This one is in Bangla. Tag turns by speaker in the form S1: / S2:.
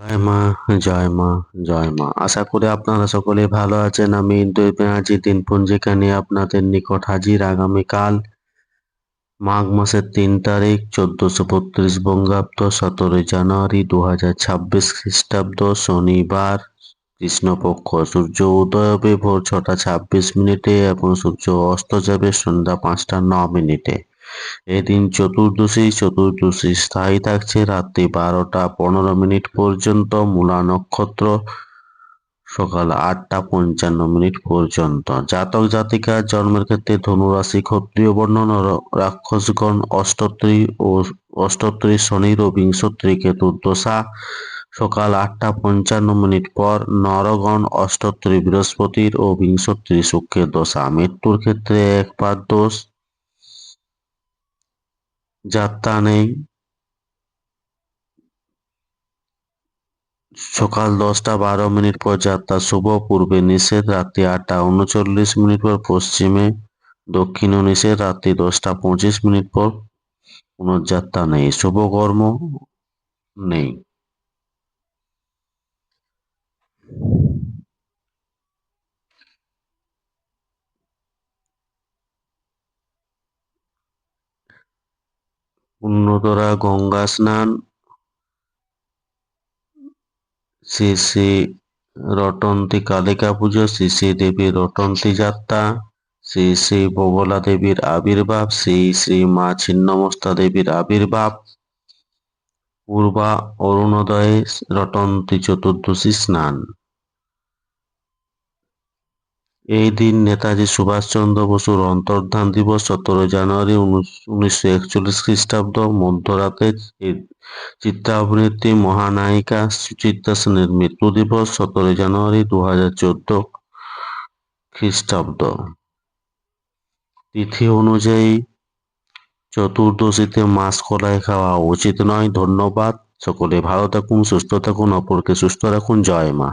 S1: জয় মা জয় মা জয় মা। আশা করি আপনারা সকলে ভালো আছেন। আমি ব্যানার্জি দিন পঞ্জিকা নিয়ে আপনাদের নিকট হাজির। আগামীকাল মাঘ মাসের তিন তারিখ, চোদ্দশো বত্রিশ বঙ্গাব্দ, সতেরোই জানুয়ারি দু হাজার ছাব্বিশ খ্রিস্টাব্দ, শনিবার, কৃষ্ণপক্ষ। সূর্য উদয় হবে ভোর ছটা ছাব্বিশ মিনিটে এবং সূর্য অস্ত যাবে সন্ধ্যা পাঁচটা ন মিনিটে। এদিন চতুর্দশী চতুর্দশী স্থায়ী থাকছে রাত্রি বারোটা পনেরো মিনিট পর্যন্ত মূলা নক্ষত্র। সকাল আটটা পঞ্চান্ন মিনিট পর্যন্ত। জাতক জাতিকার জন্মের ক্ষেত্রে ধনুরাশি ক্ষত্রিয় বর্ণন রাক্ষসগণ অষ্টত্রী ও অষ্টত্রী শনির ও বিংশত্রী কেতুর দশা। সকাল আটটা পঞ্চান্ন মিনিট পর নরগণ অষ্টত্রী বৃহস্পতির ও বিংশত্রী শুক্রের দশা। মৃত্যুর ক্ষেত্রে একবার দোষ যাত্রা নেই। সকাল দশটা বারো মিনিট পর যাত্রা, শুভ পূর্বে নিষেধ, রাত্রি আটটা উনচল্লিশ মিনিট পর পশ্চিমে, দক্ষিণ নিষেধ, রাত্রি দশটা পঁচিশ মিনিট পর পুনর্যাত্রা নেই। শুভ কর্ম নেই। উন্নতরা গঙ্গা স্নান, শ্রী শ্রী রটন্তী কালিকা পুজো, শ্রী শ্রী দেবী রটন্তী যাত্রা, শ্রী শ্রী বগলা দেবীর আবির্ভাব, শ্রী শ্রী মা ছিন্নমস্তা দেবীর আবির্ভাব। পূর্বা অরুণোদয়ে রটন্তী চতুর্দশী স্নান। এই দিন নেতাজি সুভাষচন্দ্র বসুর অন্তর্ধান দিবস সতেরো জানুয়ারি উনিশশো একচল্লিশ খ্রিস্টাব্দ মধ্যরাতে চিত্রাভিনেত্রী মহানায়িকা সুচিত্রা সেনের মৃত্যু দিবস সতেরো জানুয়ারি দু হাজার চোদ্দ খ্রিস্টাব্দ। তিথি অনুযায়ী চতুর্দশীতে মাছ কলাই খাওয়া উচিত নয়। ধন্যবাদ। সকলে ভালো থাকুন, সুস্থ থাকুন, অপরকে সুস্থ রাখুন। জয় মা।